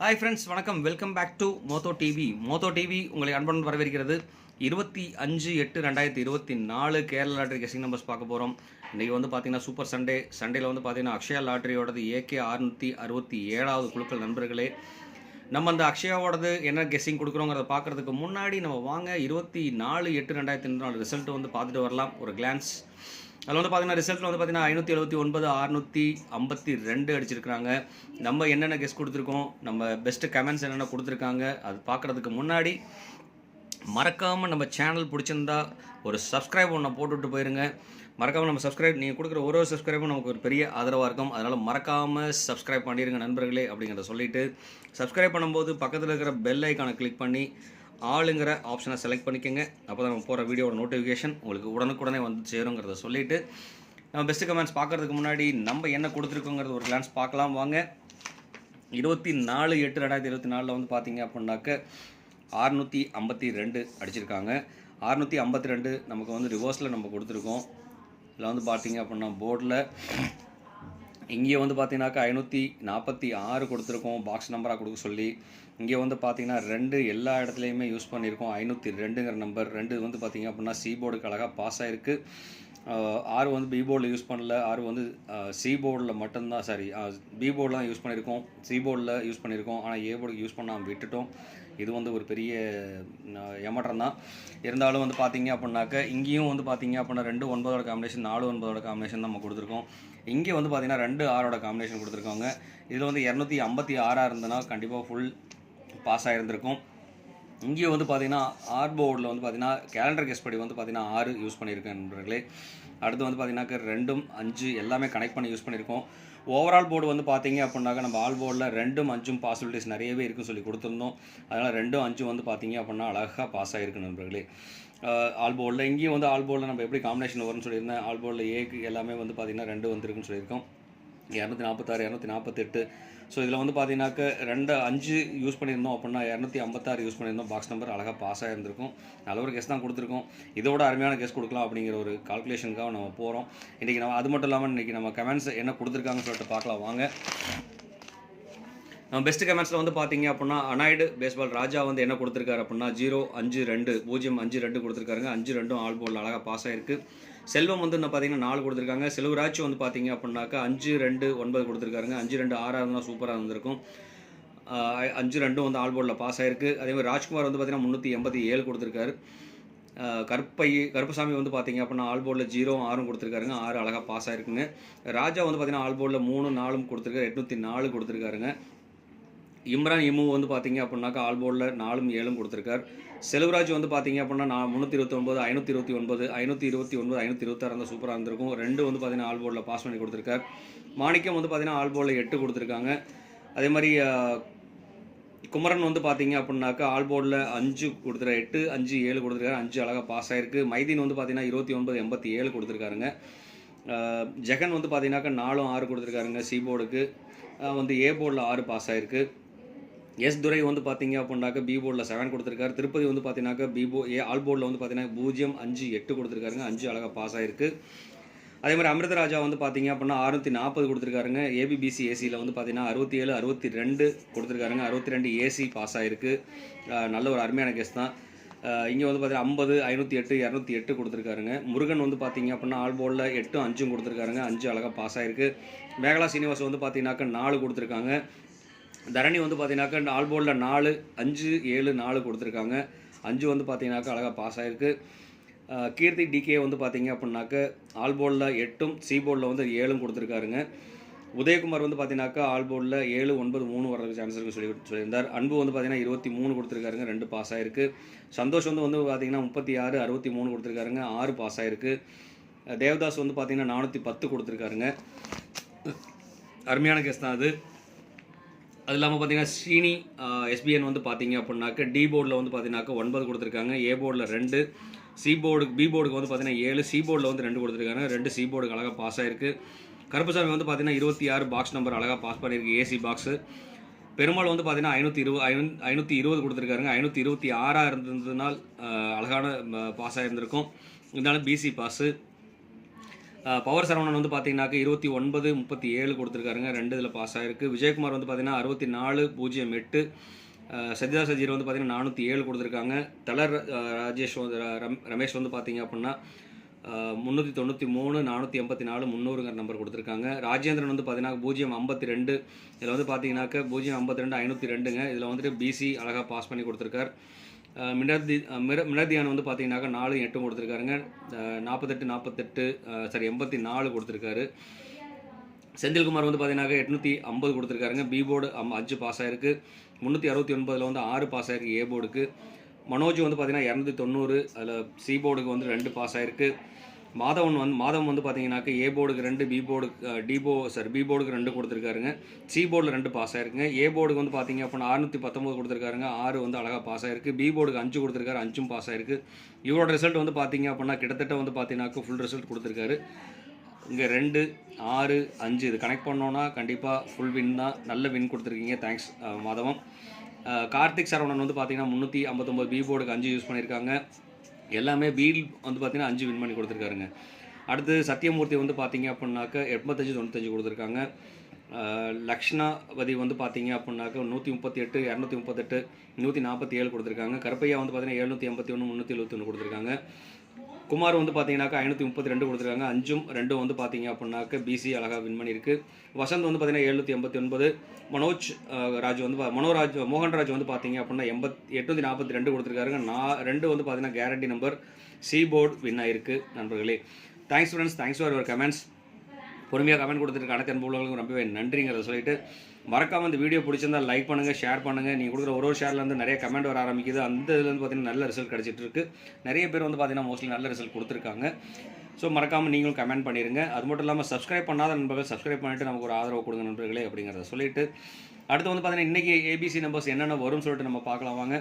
Hi friends வணக்கம். Welcome back to Motho TV Motho TV உங்களை அன்புடன் வரவேற்கிறது. இருபத்தி அஞ்சு எட்டு ரெண்டாயிரத்தி இருபத்தி நாலு கேரள லாட்ரி கெஸிங் நம்பர்ஸ் பார்க்க போகிறோம் இன்றைக்கி வந்து பார்த்தீங்கன்னா சூப்பர் சண்டே சண்டேல வந்து பார்த்தீங்கன்னா அக்ஷயா லாட்ரியோடது ஏகே அறுநூற்றி அறுபத்தி ஏழாவது குழுக்கள் நண்பர்களே. நம்ம அந்த அக்ஷயாவோடது என்ன கெஸ்ஸிங் கொடுக்குறோங்கிறத பார்க்குறதுக்கு முன்னாடி நம்ம வாங்க இருபத்தி நாலு எட்டு ரெண்டாயிரத்தி நாலு ரிசல்ட் வந்து பார்த்துட்டு வரலாம். ஒரு கிளான்ஸ் அதில் வந்து பார்த்தீங்கன்னா ரிசல்ட்டில் வந்து பார்த்தீங்கன்னா ஐநூற்றி எழுபத்தி ஒன்பது அறுநூற்றி ஐம்பத்தி ரெண்டு அடிச்சிருக்கிறாங்க. நம்ம என்னென்ன கெஸ்ட் கொடுத்துருக்கோம்? நம்ம பெஸ்ட்டு கமெண்ட்ஸ் என்னென்ன கொடுத்துருக்காங்க? அது பார்க்குறதுக்கு முன்னாடி மறக்காமல் நம்ம சேனல் பிடிச்சிருந்தா ஒரு சப்ஸ்கிரைப் ஒன்று போட்டுவிட்டு போயிருங்க. மறக்காமல் நம்ம சப்ஸ்கிரைப் நீங்கள் கொடுக்குற ஒரு ஒரு சப்ஸ்கிரைபும் நமக்கு ஒரு பெரிய ஆதரவாக இருக்கும். அதனால் மறக்காமல் சப்ஸ்கிரைப் பண்ணிடுங்க நண்பர்களே அப்படிங்கிறத சொல்லிவிட்டு சப்ஸ்கிரைப் பண்ணும்போது பக்கத்தில் இருக்கிற பெல் ஐக்கானை கிளிக் பண்ணி ஆளுங்கிற ஆப்ஷனை செலக்ட் பண்ணிக்கோங்க. அப்போ தான் நம்ம போகிற வீடியோட நோட்டிஃபிகேஷன் உங்களுக்கு உடனுக்குடனே வந்து சேருங்கிறத சொல்லிவிட்டு நம்ம பெஸ்ட் கமெண்ட்ஸ் பார்க்குறதுக்கு முன்னாடி நம்ம என்ன கொடுத்துருக்கோங்கிறது ஒரு கிளான்ஸ் பார்க்கலாம் வாங்க. இருபத்தி நாலு எட்டு ரெண்டாயிரத்தி இருபத்தி நாலில் வந்து பார்த்தீங்க அப்படின்னாக்க அறுநூற்றி ஐம்பத்தி ரெண்டு அடிச்சிருக்காங்க. அறுநூற்றி ஐம்பத்தி ரெண்டு நமக்கு வந்து ரிவர்ஸில் நம்ம கொடுத்துருக்கோம். இதில் வந்து பார்த்தீங்க அப்படின்னா போர்டில் இங்கே வந்து பார்த்தீங்கன்னாக்கா ஐநூற்றி நாற்பத்தி ஆறு கொடுத்துருக்கோம் பாக்ஸ் நம்பராக கொடுக்க சொல்லி. இங்கே வந்து பார்த்தீங்கன்னா ரெண்டு எல்லா இடத்துலையுமே யூஸ் பண்ணியிருக்கோம். ஐநூற்றி ரெண்டுங்கிற நம்பர் ரெண்டு வந்து பார்த்தீங்க அப்படின்னா சி போர்டுக்கு அழகாக பாஸ் ஆகிருக்கு ஆறு வந்து பி போர்டில் யூஸ் பண்ணல. ஆறு வந்து சி போர்டில் மட்டும்தான் சாரி பி போர்டில் தான் யூஸ் பண்ணியிருக்கோம். சி போர்டில் யூஸ் பண்ணியிருக்கோம். ஆனால் ஏ போர்டுக்கு யூஸ் பண்ணாமல் விட்டுட்டோம். இது வந்து ஒரு பெரிய ஏமாற்றம் தான். இருந்தாலும் வந்து பார்த்தீங்க அப்படின்னாக்க இங்கேயும் வந்து பார்த்தீங்க அப்படின்னா ரெண்டு ஒன்பதோட காம்பினேஷன் நாலு ஒன்பதோட காம்பினேஷன் நம்ம கொடுத்துருக்கோம். இங்கே வந்து பார்த்தீங்கன்னா ரெண்டு ஆறோட காம்பினேஷன் கொடுத்துருக்காங்க. இதில் வந்து இரநூத்தி ஐம்பத்தி ஆறாக இருந்ததுன்னா கண்டிப்பாக ஃபுல் பாஸ் ஆகிருந்திருக்கும் இங்கே வந்து பார்த்தீங்கன்னா ஆர் போர்டில் வந்து பார்த்தீங்கன்னா கேலண்டர் கெஸ் படி வந்து பார்த்தீங்கன்னா ஆறு யூஸ் பண்ணியிருக்கேன் நண்பர்களே. அடுத்து வந்து பார்த்தீங்கன்னாக்க ரெண்டும் அஞ்சு எல்லாமே கனெக்ட் பண்ணி யூஸ் பண்ணியிருக்கோம். ஓவரால் போர்டு வந்து பார்த்தீங்க அப்படின்னாக்கா நம்ம ஆல் போர்டில் ரெண்டும் அஞ்சும் பாசிபிலிட்டிஸ் நிறையவே இருக்குன்னு சொல்லி கொடுத்துருந்தோம். அதனால் ரெண்டும் அஞ்சும் வந்து பார்த்தீங்க அப்படின்னா அழகாக பாஸ் ஆகிருக்கு நண்பர்களே. ஆல் போர்டில் இங்கேயும் வந்து ஆல் போர்டில் நம்ம எப்படி காம்பினேஷன் வரும்னு சொல்லியிருந்தேன். ஆல் போர்டில் ஏக்கு எல்லாமே வந்து பார்த்தீங்கன்னா ரெண்டு வந்துருக்குன்னு சொல்லியிருக்கோம். இரநூத்தி நாற்பத்தாறு இரநூத்தி நாற்பத்தெட்டு. ஸோ இதில் வந்து பார்த்தீங்கன்னாக்க ரெண்டு அஞ்சு யூஸ் பண்ணியிருந்தோம் அப்படின்னா இரநூத்தி ஐம்பத்தாறு யூஸ் பண்ணியிருந்தோம். பாக்ஸ் நம்பர் அழகாக பாஸ் ஆகிருந்திருக்கும் நல்ல ஒரு கெஸ் தான் கொடுத்துருக்கோம். இதோட அருமையான கெஸ் கொடுக்கலாம் அப்படிங்கிற ஒரு கால்குலேஷனுக்காக நம்ம போகிறோம் இன்றைக்கி நம்ம அது மட்டும் இல்லாமல் இன்றைக்கி நம்ம கமெண்ட்ஸ் என்ன கொடுத்துருக்காங்கன்னு சொல்லிட்டு பார்க்கலாம் வாங்க. நம்ம பெஸ்ட் கமெண்ட்ஸில் வந்து பார்த்தீங்க அப்படின்னா அனாய்டு பேஸ்பால் ராஜா வந்து என்ன கொடுத்துருக்காரு அப்படின்னா ஜீரோ அஞ்சு ரெண்டு பூஜ்ஜியம் அஞ்சு ரெண்டு கொடுத்துருக்காருங்க. அஞ்சு ரெண்டும் ஆல் போல் அழகாக பாஸ் ஆயிருக்கு. செல்வம் வந்து இன்னும் பார்த்தீங்கன்னா நாலு கொடுத்துருக்காங்க. செல்வராஜ் வந்து பார்த்தீங்க அப்படின்னாக்கா அஞ்சு ரெண்டு ஒன்பது கொடுத்துருக்காருங்க. அஞ்சு ரெண்டு ஆறாக இருந்தால் சூப்பராக இருந்திருக்கும். அஞ்சு ரெண்டும் வந்து ஆல் போர்டில் பாஸ் ஆயிருக்கு. அதே மாதிரி ராஜ்குமார் வந்து பார்த்தீங்கன்னா முந்நூற்றி எண்பத்தி ஏழு கொடுத்துருக்காரு. கருப்பை கருப்பசாமி வந்து பார்த்தீங்க அப்படின்னா ஆல் போர்டில் ஜீரோ ஆறும் கொடுத்துருக்காருங்க. ஆறு அழகாக பாஸ் ஆயிருக்குங்க. ராஜா வந்து பார்த்தீங்கன்னா ஆல் போர்டில் மூணு நாலும் கொடுத்துருக்காரு. எட்நூற்றி நாலு கொடுத்துருக்காருங்க. இம்ரான் இமு வந்து பார்த்தீங்க அப்படின்னாக்கா ஆல் போர்டில் நாலும் ஏழும் கொடுத்துருக்கார். செல்வராஜ் வந்து பார்த்தீங்க அப்படின்னா நான் முந்நூற்றி இருபத்தி ஒன்பது ஐநூற்றி இருபத்தி ஒன்பது ஐநூற்றி இருபத்தி ஒன்பது ஐநூற்றி இருபத்தாறு இருந்தால் சூப்பராக இருந்திருக்கும். ரெண்டு வந்து பார்த்தீங்கன்னா ஆல் போர்டில் பாஸ் பண்ணி கொடுத்துருக்கார். மாணிக்கம் வந்து பார்த்தீங்கன்னா ஆல் போர்டில் எட்டு கொடுத்துருக்காங்க. அதே மாதிரி குமரன் வந்து பார்த்தீங்க அப்படின்னாக்கா ஆல் போர்டில் அஞ்சு கொடுத்துருக்காரு எட்டு அஞ்சு ஏழு கொடுத்துருக்காரு. அஞ்சு அழகாக பாஸ் ஆயிருக்கு. மைதீன் வந்து பார்த்தீங்கன்னா இருபத்தி ஒன்பது எண்பத்தி ஏழு கொடுத்துருக்காருங்க. ஜெகன் வந்து பார்த்தீங்கன்னாக்கா நாலும் ஆறு கொடுத்துருக்காருங்க சி போர்டுக்கு வந்து ஏ போர்டில் ஆறு பாஸ் ஆயிருக்கு. எஸ் துரை வந்து பார்த்தீங்க அப்படின்னாக்க பி போர்டில் செவன் கொடுத்துருக்காரு. திருப்பதி வந்து பார்த்தீங்கன்னாக்க பி போ ஏ ஆல் போர்டில் வந்து பார்த்தீங்கன்னா பூஜ்ஜியம் அஞ்சு எட்டு கொடுத்துருக்காருங்க. அஞ்சு அழகாக பாஸ் ஆயிருக்கு. அதே மாதிரி அமிர்தராஜா வந்து பார்த்தீங்க அப்படின்னா அறுநூத்தி நாற்பது கொடுத்துருக்காருங்க. ஏபிபிசி ஏசியில் வந்து பார்த்தீங்கன்னா அறுபத்தி ஏழு அறுபத்தி ரெண்டு கொடுத்துருக்காருங்க. அறுபத்தி ரெண்டு ஏசி பாஸ் ஆயிருக்கு. நல்ல ஒரு அருமையான கேஸ் தான். இங்கே வந்து பார்த்தீங்கன்னா ஐம்பது ஐநூற்றி எட்டு இரநூத்தி எட்டு கொடுத்துருக்காருங்க. முருகன் வந்து பார்த்தீங்க அப்படின்னா ஆல் போர்டில் எட்டும் அஞ்சும் கொடுத்துருக்காருங்க. அஞ்சு அழகாக பாஸ் ஆயிருக்கு. மேகலா சீனிவாஸ் வந்து பார்த்தீங்கன்னாக்க நாலு கொடுத்துருக்காங்க. தரணி வந்து பார்த்தீங்கன்னாக்கா ஆல் போர்டில் நாலு அஞ்சு ஏழு நாலு கொடுத்துருக்காங்க. அஞ்சு வந்து பார்த்தீங்கன்னாக்கா அழகாக பாஸ் ஆகிருக்கு கீர்த்தி டிகே வந்து பார்த்தீங்க அப்படின்னாக்க ஆல் போர்டில் எட்டும் சி போர்டில் வந்து ஏழும் கொடுத்துருக்காருங்க. உதயகுமார் வந்து பார்த்தீங்கன்னாக்கா ஆல் போர்டில் ஏழு ஒன்பது மூணு வர்றதுக்கு சான்ஸ் இருக்குன்னு சொல்லி சொல்லியிருந்தார். அன்பு வந்து பார்த்தீங்கன்னா இருபத்தி மூணு கொடுத்துருக்காருங்க ரெண்டு பாஸ் ஆயிருக்கு. சந்தோஷ் வந்து வந்து பார்த்தீங்கன்னா முப்பத்தி ஆறு அறுபத்தி மூணு கொடுத்துருக்காருங்க ஆறு பாஸ் ஆயிருக்கு. தேவதாஸ் வந்து பார்த்தீங்கன்னா நானூற்றி பத்து கொடுத்துருக்காருங்க. அருமையான கேஸ் தான் அது. அது இல்லாமல் பார்த்தீங்கன்னா ஸ்ரீனி எஸ்பிஎன் வந்து பார்த்தீங்க அப்படின்னாக்க டி போர்டில் வந்து பார்த்தீங்கன்னாக்க ஒன்பது கொடுத்துருக்காங்க. ஏ போர்டில் ரெண்டு. சி போர்டுக்கு பி போர்டுக்கு வந்து பார்த்தீங்கன்னா ஏழு. சி போர்டில் வந்து ரெண்டு கொடுத்துருக்காங்க. ரெண்டு சி போர்டுக்கு அழகாக பாஸ் ஆயிருக்கு. கருப்புசாமி வந்து பார்த்தீங்கன்னா இருபத்தி ஆறு பாக்ஸ் நம்பர் அழகாக பாஸ் பண்ணியிருக்கு. ஏசி பாக்ஸு பெருமாள் வந்து பார்த்தீங்கன்னா ஐநூற்றி இருபது ஐநூ ஐநூற்றி இருபது கொடுத்துருக்காருங்க. ஐநூற்றி இருபத்தி ஆறாக இருந்ததுனால் அழகான பாஸ் ஆகியிருந்திருக்கும் இருந்தாலும் பிசி பாஸு பவர் சரவணன் வந்து பார்த்தீங்கன்னாக்க இருபத்தி ஒன்பது முப்பத்தி ஏழு கொடுத்துருக்காருங்க. ரெண்டு இதில் பாஸ் ஆயிருக்கு. விஜயகுமார் வந்து பார்த்தீங்கன்னா அறுபத்தி நாலு பூஜ்ஜியம் எட்டு. சஜிதா சஜீர் வந்து பார்த்தீங்கன்னா நானூற்றி ஏழு கொடுத்துருக்காங்க. தலர் ராஜேஷ் வந்து ர- ரம்- ரமேஷ் வந்து பார்த்தீங்க அப்படின்னா முந்நூற்றி தொண்ணூற்றி மூணு நானூற்றி எண்பத்தி நாலு முந்நூறுங்கிற நம்பர் கொடுத்துருக்காங்க. ராஜேந்திரன் வந்து பார்த்தீங்கன்னா பூஜ்ஜியம் ஐம்பத்தி ரெண்டு. இதில் வந்து பார்த்தீங்கன்னாக்க பூஜ்ஜியம் ஐம்பத்தி ரெண்டு ஐநூற்றி ரெண்டுங்க. இதில் வந்துட்டு பிசி அழகாக பாஸ் பண்ணி கொடுத்துருக்கார். மினர்தி அஹ் மிர மினர்தியான் வந்து பார்த்தீங்கன்னாக்கா நாலு எட்டும் கொடுத்துருக்காருங்க. நாற்பத்தெட்டு நாற்பத்தெட்டு சரி சாரி எண்பத்தி நாலு கொடுத்துருக்காரு. செந்தில்குமார் வந்து பார்த்தீங்கன்னாக்கா எட்நூற்றி ஐம்பது கொடுத்துருக்காருங்க. பி போர்டு அம் அஞ்சு பாஸ் ஆயிருக்கு. முந்நூற்றி அறுபத்தி ஒன்பதில் வந்து ஆறு பாஸ் ஆயிருக்கு ஏ போர்டுக்கு. மனோஜ் வந்து பார்த்தீங்கன்னா இரநூத்தி தொண்ணூறு. அதில் சி போர்டுக்கு வந்து ரெண்டு பாஸ் ஆயிருக்கு. மாதவன் வந்து மாதவன் வந்து பார்த்தீங்கன்னாக்க ஏ போர்டுக்கு ரெண்டு பி போர்டுக்கு டி போ சாரி பி போர்டுக்கு ரெண்டு கொடுத்துருக்காருங்க. சி போர்டில் ரெண்டு பாஸ் ஆயிருக்குங்க. ஏ போர்டுக்கு வந்து பார்த்தீங்க அப்படின்னா அறுநூற்றி பத்தொம்பது கொடுத்துருக்காருங்க. ஆறு வந்து அழகாக பாஸ் ஆயிருக்கு. பி போர்டுக்கு அஞ்சு கொடுத்துருக்காரு. அஞ்சும் பாஸ் ஆயிருக்கு. இவரோட ரிசல்ட் வந்து பார்த்தீங்க அப்படின்னா கிட்டத்தட்ட வந்து பார்த்தீங்கன்னாக்க ஃபுல் ரிசல்ட் கொடுத்துருக்காரு. இங்கே ரெண்டு ஆறு அஞ்சு இது கனெக்ட் பண்ணோன்னா கண்டிப்பாக ஃபுல் வின் தான். நல்ல வின் கொடுத்துருக்கீங்க. தேங்க்ஸ் மாதவம் கார்த்திக் சரவணன் வந்து பார்த்தீங்கன்னா முந்நூற்றி ஐம்பத்தொம்பது பி போர்டுக்கு அஞ்சு யூஸ் பண்ணியிருக்காங்க எல்லாமே வீல் வந்து பார்த்தீங்கன்னா அஞ்சு வின் பண்ணி கொடுத்துருக்காருங்க. அடுத்து சத்தியமூர்த்தி வந்து பார்த்தீங்க அப்படின்னாக்க எண்பத்தஞ்சு தொண்ணூத்தஞ்சு கொடுத்துருக்காங்க. லக்ஷ்ணாவதி வந்து பார்த்தீங்க அப்படின்னாக்க நூற்றி முப்பத்தி எட்டு இரநூத்தி முப்பத்தெட்டு நூற்றி நாற்பத்தி ஏழு கொடுத்துருக்காங்க. கருப்பையா வந்து பார்த்தீங்கன்னா எழுநூற்றி எண்பத்தி ஒன்று முந்நூற்றி எழுபத்தொன்று கொடுத்துருக்காங்க. குமார் வந்து பார்த்தீங்கன்னாக்கா ஐநூற்றி முப்பத்தி ரெண்டு கொடுத்துருக்காங்க. அஞ்சும் ரெண்டும் வந்து பார்த்தீங்க அப்படின்னாக்க பிசி அழகாக வின் பண்ணியிருக்கு. வசந்த் வந்து பார்த்தீங்கன்னா எழுநூற்றி எண்பத்தி ஒன்பது. மனோஜ் ராஜ் வந்து பா- மனோராஜ் மோகன்ராஜ் வந்து பார்த்தீங்க அப்படின்னா எண்பத் எட்நூற்றி நாற்பத்தி ரெண்டு கொடுத்துருக்காருங்க. நான் ரெண்டு வந்து பார்த்தீங்கன்னா guarantee number C board win ஆயிருக்கு நண்பர்களே. Thanks friends thanks for your comments பொறுமையாக கமெண்ட் கொடுத்துருக்க அனைத்து அன்புகளுக்கும் ரொம்பவே நன்றிங்கிறத சொல்லிட்டு மறக்காம இந்த வீடியோ பிடிச்சிருந்தா லைக் பண்ணுங்கள் ஷேர் பண்ணுங்கள் நீங்கள் கொடுக்குற ஒரு ஒரு ஷேர்லேருந்து நிறைய கமெண்ட் வர ஆரம்பிக்குது. அந்த இதுலேருந்து பார்த்தீங்கன்னா நல்ல ரிசல்ட் கிடச்சிட்டு இருக்கு. நிறைய பேர் வந்து பார்த்தீங்கன்னா மோஸ்ட்லி நல்ல ரிசல்ட் கொடுத்துருக்காங்க. ஸோ மறக்காமல் நீங்களும் கமெண்ட் பண்ணிடுங்க அது மட்டும் இல்லாமல் சப்ஸ்கிரைப் பண்ணாத நண்பர்கள் சப்ஸ்கிரைப் பண்ணிட்டு நமக்கு ஒரு ஆதரவு கொடுங்க நண்பர்களே அப்படிங்கிறத சொல்லிட்டு அடுத்து வந்து பார்த்தீங்கன்னா இன்றைக்கி ஏபிசி நம்பர்ஸ் என்னென்ன வரும்னு சொல்லிட்டு நம்ம பார்க்கலாம் வாங்க.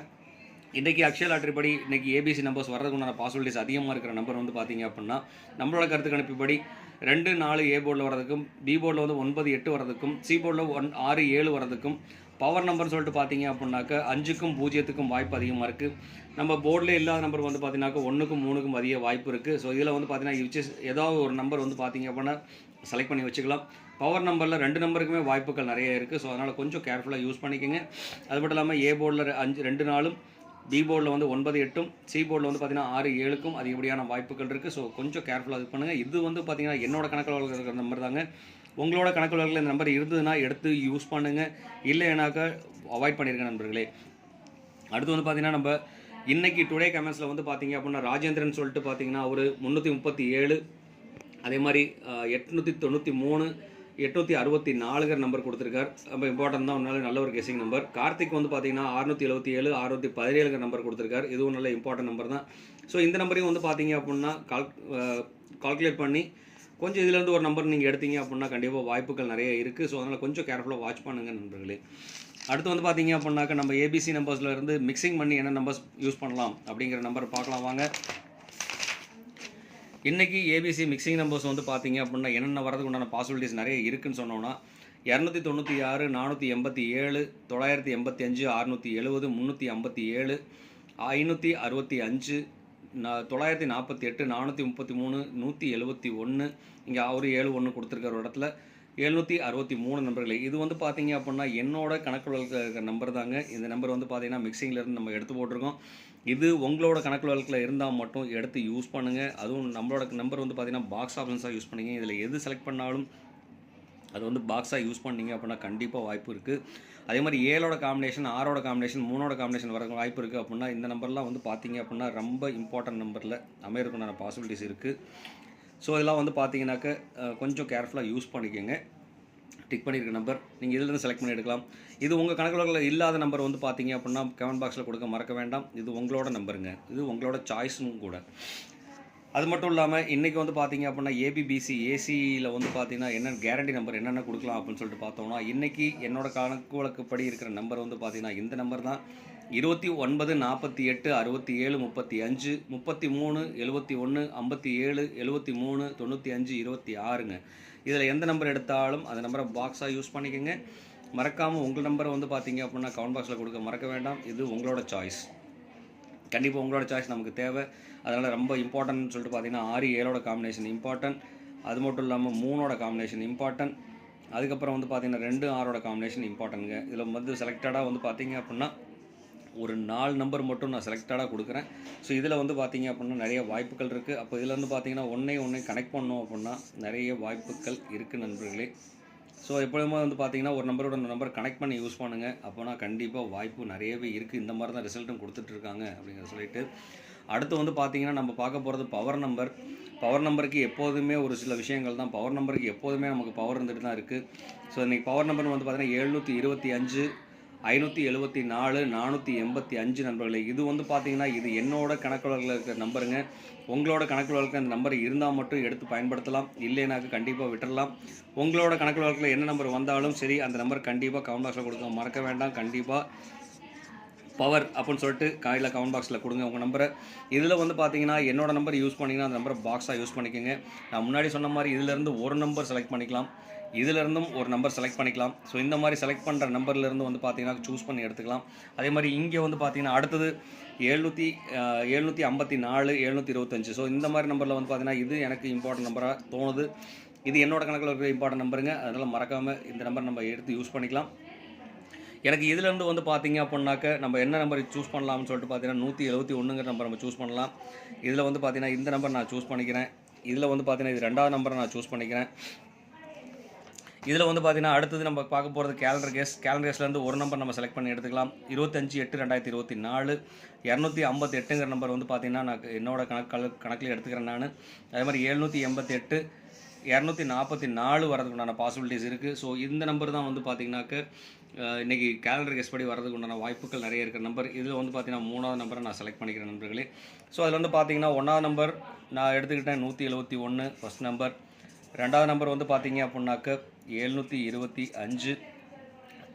இன்றைக்கி அக்ஷய லாட்டரி இன்றைக்கி ஏபிசி நம்பர்ஸ் வர்றதுக்கு உண்டான பாசிபிலிட்டிஸ் அதிகமாக இருக்கிற நம்பர் வந்து பார்த்தீங்க அப்படின்னா நம்மளோட கருத்து கணிப்புப்படி ரெண்டு நாலு ஏ போர்டில் வரதுக்கும் பி போர்டில் வந்து ஒன்பது எட்டு வரதுக்கும் சி போர்டில் ஒன் ஆறு ஏழு வரதுக்கும் பவர் நம்பர்னு சொல்லிட்டு பார்த்தீங்க அப்படின்னாக்க அஞ்சுக்கும் பூஜ்ஜியத்துக்கும் வாய்ப்பு அதிகமாக இருக்குது நம்ம போர்டில் இல்லாத நம்பர் வந்து பார்த்தீங்கன்னாக்க ஒன்றுக்கும் மூணுக்கும் அதிக வாய்ப்பு இருக்குது ஸோ இதில் வந்து பார்த்தீங்கன்னா which ஏதாவது ஒரு நம்பர் வந்து பார்த்தீங்க அப்படின்னா செலக்ட் பண்ணி வச்சுக்கலாம். பவர் நம்பரில் ரெண்டு நம்பருக்குமே வாய்ப்புகள் நிறைய இருக்குது ஸோ அதனால் கொஞ்சம் கேர்ஃபுல்லாக யூஸ் பண்ணிக்கோங்க. அது மட்டும் இல்லாமல் ஏ போர்டில் அஞ்சு ரெண்டு நாளும் பி போர்டில் வந்து ஒன்பது எட்டும் சி போர்டில் வந்து பார்த்தீங்கன்னா ஆறு ஏழுக்கும் அதிகப்படியான வாய்ப்புகள் இருக்குது ஸோ கொஞ்சம் கேர்ஃபுல்லாக இது பண்ணுங்கள் இது வந்து பார்த்தீங்கன்னா என்னோட கணக்கில் நம்பர் தாங்க. உங்களோட கணக்கு வழக்கில் இந்த நம்பர் இருந்ததுன்னா எடுத்து யூஸ் பண்ணுங்கள் இல்லைனாக்கா அவாய்ட் பண்ணிருங்க நண்பர்களே. அடுத்து வந்து பார்த்தீங்கன்னா நம்ம இன்னைக்கு டுடே கமெண்ட்ஸில் வந்து பார்த்தீங்க அப்படின்னா ராஜேந்திரன் சொல்லிட்டு பார்த்தீங்கன்னா ஒரு முந்நூற்றி முப்பத்தி ஏழு அதே மாதிரி எட்நூற்றி தொண்ணூற்றி மூணு எட்நூற்றி அறுபத்தி நாலுகர் நம்பர் கொடுத்துருக்கார். ரொம்ப இம்பார்ட்டன்ட் தான். ஒரு நல்ல ஒரு கெஸிங் நம்பர் கார்த்திக் வந்து பார்த்தீங்கன்னா அறுநூற்றி எழுபத்தி ஏழு அறுநூற்றி பதினேழுங்கிற நம்பர் கொடுத்துருக்காரு. இதுவும் நல்ல இம்பார்ட்டன்ட் நம்பர் தான். ஸோ இந்த நம்பரையும் வந்து பார்த்தீங்க அப்படின்னா கால் கால்குலேட் பண்ணி கொஞ்சம் இதுலேருந்து ஒரு நம்பர் நீங்கள் எடுத்தீங்க அப்படின்னா கண்டிப்பாக வாய்ப்புகள் நிறைய இருக்குது ஸோ அதனால் கொஞ்சம் கேர்ஃபுல்லாக வாட்ச் பண்ணுங்கள் நண்பர்களே. அடுத்து வந்து பார்த்தீங்க அப்படின்னாக்க நம்ம ஏபிசி நம்பர்ஸில் இருந்து மிக்சிங் பண்ணி என்ன நம்பர்ஸ் யூஸ் பண்ணலாம் அப்படிங்கிற நம்பர் பார்க்கலாம் வாங்க. இன்றைக்கி ஏபிசி மிக்சிங் நம்பர்ஸ் வந்து பார்த்தீங்க அப்படின்னா என்னென்ன வரதுக்கு உண்டான பாசிபிலிட்டிஸ் நிறைய இருக்குன்னு சொன்னோன்னா இரநூத்தி தொண்ணூற்றி ஆறு நானூற்றி எண்பத்தி ஏழு தொள்ளாயிரத்தி எண்பத்தி அஞ்சு அறுநூற்றி எழுபது முந்நூற்றி ஐம்பத்தி ஏழு ஐநூற்றி அறுபத்தி அஞ்சு நா- தொள்ளாயிரத்தி நாற்பத்தி எட்டு நானூற்றி முப்பத்தி மூணு நூற்றி எழுபத்தி ஒன்று இங்கே ஒரு ஏழு ஒன்று கொடுத்துருக்கிற ஒரு இடத்துல எழுநூற்றி அறுபத்தி மூணு நம்பர்களே இது வந்து பார்த்தீங்க அப்படின்னா என்னோட கணக்கு நம்பர் தாங்க. இந்த நம்பர் வந்து பார்த்தீங்கன்னா மிக்சிங்லேருந்து நம்ம எடுத்து போட்டிருக்கோம். இது உங்களோட கணக்கு வழக்கில் இருந்தால் மட்டும் எடுத்து யூஸ் பண்ணுங்கள் அதுவும் நம்மளோட நம்பர் வந்து பார்த்தீங்கன்னா பாக்ஸ் ஆப்ஷன்ஸாக யூஸ் பண்ணிங்க. இதில் எது செலக்ட் பண்ணாலும் அது வந்து பாக்ஸாக யூஸ் பண்ணீங்க அப்படின்னா கண்டிப்பாக வாய்ப்பு இருக்குது அதே மாதிரி ஏழோட காம்பினேஷன் ஆறோட காம்பினேஷன் மூணோட காம்பினேஷன் வர வாய்ப்பு இருக்குது அப்படின்னா இந்த நம்பர்லாம் வந்து பார்த்தீங்க அப்படின்னா ரொம்ப இம்பார்ட்டன்ட் நம்பரில் அமையறதுக்குண்டான பாசிபிலிட்டிஸ் இருக்குது ஸோ இதெல்லாம் வந்து பார்த்தீங்கன்னாக்க கொஞ்சம் கேர்ஃபுல்லாக யூஸ் பண்ணிக்கோங்க. டிக் பண்ணியிருக்க நம்பர் நீங்கள் இதிலிருந்து செலக்ட் பண்ணி எடுக்கலாம். இது உங்கள் கணக்கில் இல்லாத நம்பர் வந்து பார்த்தீங்க அப்படின்னா கமெண்ட் பாக்ஸில் கொடுக்க மறக்க வேண்டாம். இது உங்களோட நம்பருங்க இது உங்களோட சாய்ஸும் கூட. அது மட்டும் இல்லாமல் இன்றைக்கி வந்து பார்த்தீங்க அப்படின்னா ஏபிபிசி ஏசியில் வந்து பார்த்தீங்கன்னா என்னென்ன கேரண்டி நம்பர் என்னென்ன கொடுக்கலாம் அப்படின்னு சொல்லிட்டு பார்த்தோம்னா இன்றைக்கி என்னோட கணக்கு வழக்குப்படி இருக்கிற நம்பர் வந்து பார்த்தீங்கன்னா இந்த நம்பர் தான். இருபத்தி ஒன்பது நாற்பத்தி எட்டு அறுபத்தி ஏழு முப்பத்தி அஞ்சு முப்பத்தி மூணு எழுபத்தி ஒன்று ஐம்பத்தி ஏழு எழுபத்தி மூணு தொண்ணூற்றி அஞ்சு இருபத்தி ஆறுங்க. இதில் எந்த நம்பர் எடுத்தாலும் அந்த நம்பரை பாக்ஸாக யூஸ் பண்ணிக்கோங்க. மறக்காமல் உங்கள் நம்பரை வந்து பார்த்தீங்க அப்படின்னா கமெண்ட் பாக்ஸில் கொடுக்க மறக்க வேண்டாம். இது உங்களோட சாய்ஸ் கண்டிப்பாக உங்களோட சாய்ஸ் நமக்கு தேவை. அதனால் ரொம்ப இம்பார்ட்டன்ட்னு சொல்லிட்டு பார்த்தீங்கன்னா ஆறு ஏழோட காம்பினேஷன் இம்பார்ட்டன்ட் அது மட்டும் இல்லாமல் மூணோட காம்பினேஷன் இம்பார்ட்டன்ட் அதுக்கப்புறம் வந்து பார்த்தீங்கன்னா ரெண்டு ஆறோட காம்பினேஷன் இம்பார்ட்டன்ட்ங்க இதில் வந்து செலக்டடாக வந்து பார்த்தீங்க அப்படின்னா ஒரு நாலு நம்பர் மட்டும் நான் செலக்டடாக கொடுக்குறேன். ஸோ இதில் வந்து பார்த்திங்க அப்படின்னா நிறைய வாய்ப்புகள் இருக்குது அப்போ இதில் வந்து பார்த்தீங்கன்னா ஒன்றே ஒன்றே கனெக்ட் பண்ணோம் அப்படின்னா நிறைய வாய்ப்புகள் இருக்குது நண்பர்களே. ஸோ எப்பொழுதுமே வந்து பார்த்தீங்கன்னா ஒரு நம்பரோட நம்பர் கனெக்ட் பண்ணி யூஸ் பண்ணுங்கள் அப்போனா கண்டிப்பாக வாய்ப்பு நிறையவே இருக்குது இந்த மாதிரி தான் ரிசல்ட்டும் கொடுத்துட்ருக்காங்க அப்படிங்கிற சொல்லிட்டு. அடுத்து வந்து பார்த்தீங்கன்னா நம்ம பார்க்க போகிறது பவர் நம்பர் பவர் நம்பருக்கு எப்போதுமே ஒரு சில விஷயங்கள் தான். பவர் நம்பருக்கு எப்போதுமே நமக்கு பவர் இருந்துட்டு தான் இருக்குது ஸோ இன்றைக்கி பவர் நம்பர் வந்து பார்த்தீங்கன்னா எழுநூற்றி இருபத்தி அஞ்சு. ஐநூற்றி எழுபத்தி நாலு நானூற்றி எண்பத்தி அஞ்சு நண்பர்களே இது வந்து பார்த்தீங்கன்னா இது என்னோட கணக்குகளில் இருக்கிற நம்பருங்க. உங்களோட கணக்கு வழக்கில் அந்த நம்பர் இருந்தால் மட்டும் எடுத்து பயன்படுத்தலாம். இல்லைனாக்க கண்டிப்பாக விட்டுறலாம். உங்களோட கணக்கு வழக்கில் என்ன நம்பர் வந்தாலும் சரி அந்த நம்பர் கண்டிப்பாக கவுண்ட் பாக்ஸில் கொடுக்க மறக்க வேண்டாம். கண்டிப்பாக பவர் அப்படின்னு சொல்லிட்டு காயில் கவுண்ட் பாக்ஸில் கொடுங்க உங்கள் நம்பரை. இதில் வந்து பார்த்தீங்கன்னா என்னோட நம்பர் யூஸ் பண்ணிங்கன்னா அந்த நம்பரை பாக்ஸாக யூஸ் பண்ணிக்கோங்க. நான் முன்னாடி சொன்ன மாதிரி இதிலேருந்து ஒரு நம்பர் செலக்ட் பண்ணிக்கலாம். இதிலிருந்தும் ஒரு நம்பர் செலக்ட் பண்ணிக்கலாம். ஸோ இந்த மாதிரி செலக்ட் பண்ணுற நம்பர்லேருந்து வந்து பார்த்தீங்கன்னா சூஸ் பண்ணி எடுத்துக்கலாம். அதே மாதிரி இங்கே வந்து பார்த்தீங்கன்னா அடுத்தது எழுநூற்றி எழுநூற்றி ஐம்பத்தி நாலு எழுநூற்றி இருபத்தஞ்சு. ஸோ இந்த மாதிரி நம்பரில் வந்து பார்த்தீங்கன்னா இது எனக்கு இம்பார்ட்டன்ட் நம்பராக தோணுது. இது என்னோட கணக்கில் இருக்கிற இம்பார்ட்டன்ட் நம்பருங்க அதனால் மறக்காமல் இந்த நம்பர் நம்ம எடுத்து யூஸ் பண்ணிக்கலாம். எனக்கு இதுலேருந்து வந்து பார்த்தீங்க அப்படின்னாக்க நம்ம என்ன நம்பர் சூஸ் பண்ணலாம்னு சொல்லிட்டு பார்த்தீங்கன்னா நூற்றி எழுபத்தி ஒன்றுங்கிற நம்பர் நம்ம சூஸ் பண்ணலாம். இதில் வந்து பார்த்தீங்கன்னா இந்த நம்பர் நான் சூஸ் பண்ணிக்கிறேன். இதில் வந்து பார்த்தீங்கன்னா இது ரெண்டாவது நம்பரை நான் சூஸ் பண்ணிக்கிறேன். இதில் வந்து பார்த்தீங்கன்னா அடுத்தது நம்ம பார்க்க போகிறது கேலண்டர் கேஸ் கேலண்டர் கேஸ்லேருந்து ஒரு நம்பர் நம்ம செலக்ட் பண்ணி எடுத்துக்கலாம். இருபத்தஞ்சி எட்டு ரெண்டாயிரத்தி இருபத்தி நாலு. இரநூத்தி ஐம்பத்தி எட்டுங்கிற நம்பர் வந்து பார்த்தீங்கன்னா நான் என்னோட கணக்கு கணக்கில் எடுத்துக்கிறேன் நான். அதே மாதிரி எழுநூற்றி எண்பத்தி எட்டு இரநூத்தி நாற்பத்தி நாலு வரதுக்கு உண்டான பாசிபிலிட்டிஸ் இருக்குது ஸோ இந்த நம்பர் தான் வந்து பார்த்தீங்கன்னாக்க இன்றைக்கி இன்னைக்கு கேலண்டர் கெஸ் படி வரதுக்கு உண்டான வாய்ப்புகள் நிறைய இருக்கிற நம்பர் இதில் வந்து பார்த்தீங்கன்னா மூணாவது நம்பரை நான் செலக்ட் பண்ணிக்கிறேன் நண்பர்களே. ஸோ அதில் வந்து பார்த்தீங்கன்னா ஒன்றாவது நம்பர் நான் எடுத்துக்கிட்டேன் நூற்றி எழுபத்தி ஒன்று ஃபஸ்ட் நம்பர் ரெண்டாவது நம்பர் வந்து பார்த்தீங்க அப்படின்னாக்க எழுநூற்றி இருபத்தி அஞ்சு.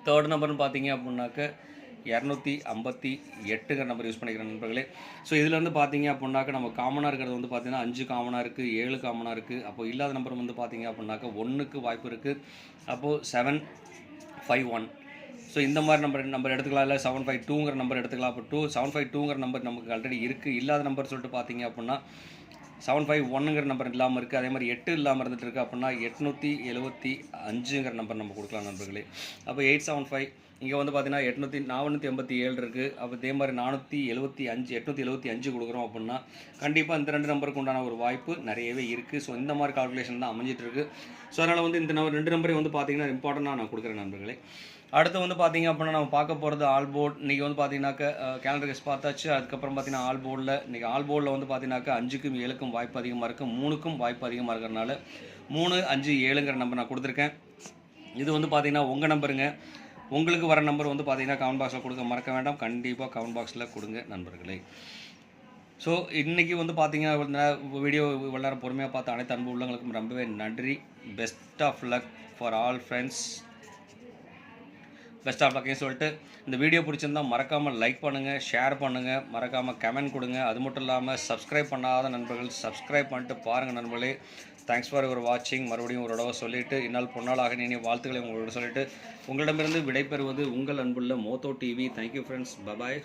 தேர்ட் நம்பர்னு பார்த்தீங்க அப்படின்னாக்க இரநூத்தி ஐம்பத்தி எட்டுங்கிற நம்பர் யூஸ் பண்ணிக்கிறேன் நண்பர்களே. ஸோ இதில் வந்து பார்த்தீங்க அப்படின்னாக்க நம்ம காமனாக இருக்கிறது வந்து பார்த்தீங்கன்னா அஞ்சு காமனாக இருக்குது ஏழு காமனாக இருக்குது அப்போ இல்லாத நம்பர் வந்து பார்த்தீங்க அப்படின்னாக்க ஒன்றுக்கு வாய்ப்பு இருக்குது அப்போது செவன் ஃபைவ் ஒன் ஸோ இந்த மாதிரி நம்பர் நம்பர் எடுத்துக்கலாம். இல்லை செவன் ஃபைவ் டூங்கிற நம்பர் எடுத்துக்கலாம். அப்போ டூ செவன் ஃபைவ் டூங்கிற நம்பர் நமக்கு ஆல்ரெடி இருக்குது இல்லாத நம்பர் சொல்லிட்டு பார்த்தீங்க அப்படின்னா செவன் ஃபைவ் ஒன்னுங்கிற நம்பர் இல்லாமல் இருக்குது அதே மாதிரி எட்டு இல்லாமல் இருந்துட்டு இருக்கு. அப்படின்னா எட்நூற்றி எழுபத்தி அஞ்சுங்கிற நம்பர் நம்ம கொடுக்கலாம் நண்பர்களே. அப்போ எயிட் செவன் ஃபைவ் இங்கே வந்து பார்த்தீங்கன்னா எட்நூற்றி நானூற்றி எண்பத்தி ஏழு இருக்குது அப்போ இதே மாதிரி நானூற்றி எழுபத்தி அஞ்சு எட்நூற்றி எழுபத்தி அஞ்சு கொடுக்குறோம் அப்படின்னா கண்டிப்பாக இந்த ரெண்டு நம்பருக்கு உண்டான ஒரு வாய்ப்பு நிறையவே இருக்குது ஸோ இந்த மாதிரி கால்குலேஷன் தான் அமைஞ்சிட்ருக்கு ஸோ அதனால் வந்து இந்த நம்பர் ரெண்டு நம்பரையும் வந்து பார்த்தீங்கன்னா இம்பார்ட்டண்ட்டாக நான் கொடுக்குறேன் நண்பர்களே. அடுத்து வந்து பார்த்தீங்க அப்படின்னா நம்ம பார்க்க போகிறது ஆல் போர்ட் இன்றைக்கி வந்து பார்த்தீங்கன்னாக்க கேலண்டர் கெஸ் பார்த்தாச்சு. அதுக்கப்புறம் பார்த்தீங்கன்னா ஆல் போர்டில் இன்றைக்கி ஆல் போர்டில் வந்து பார்த்தீங்கன்னாக்க அஞ்சுக்கும் ஏழுக்கும் வாய்ப்பு அதிகமாக இருக்குது மூணுக்கும் வாய்ப்பு அதிகமாக இருக்கிறனால மூணு அஞ்சு ஏழுங்கிற நம்பர் நான் கொடுத்துருக்கேன். இது வந்து பார்த்தீங்கன்னா உங்கள் நம்பருங்க உங்களுக்கு வர நம்பர் வந்து பார்த்தீங்கன்னா கமெண்ட் பாக்ஸில் கொடுக்க மறக்க வேண்டாம். கண்டிப்பாக கமெண்ட் பாக்ஸில் கொடுங்க நண்பர்களே. ஸோ இன்றைக்கி வந்து பார்த்தீங்கன்னா வீடியோ இவ்வளோ நேரம் பொறுமையாக பார்த்த அனைத்து அன்பு உள்ளவங்களுக்கும் ரொம்பவே நன்றி. Best of luck for all friends best of லக்கையும் சொல்லிட்டு இந்த வீடியோ பிடிச்சிருந்தா மறக்காமல் லைக் பண்ணுங்கள் ஷேர் பண்ணுங்கள் மறக்காமல் கமெண்ட் கொடுங்க. அது மட்டும் இல்லாமல் சப்ஸ்கிரைப் பண்ணாத நண்பர்கள் சப்ஸ்கிரைப் பண்ணிட்டு பாருங்கள் நண்பர்களே. தேங்க்ஸ் ஃபார் யுவர் வாட்சிங் மறுபடியும் ஒரு தடவை சொல்லிவிட்டு இந்நாள் பொன்னாளாக நீ வாழ்த்துக்களை உங்களோட சொல்லிட்டு உங்களிடமிருந்து விடைபெறுவது உங்கள் அன்புள்ள Motho TV. Thank you friends bye bye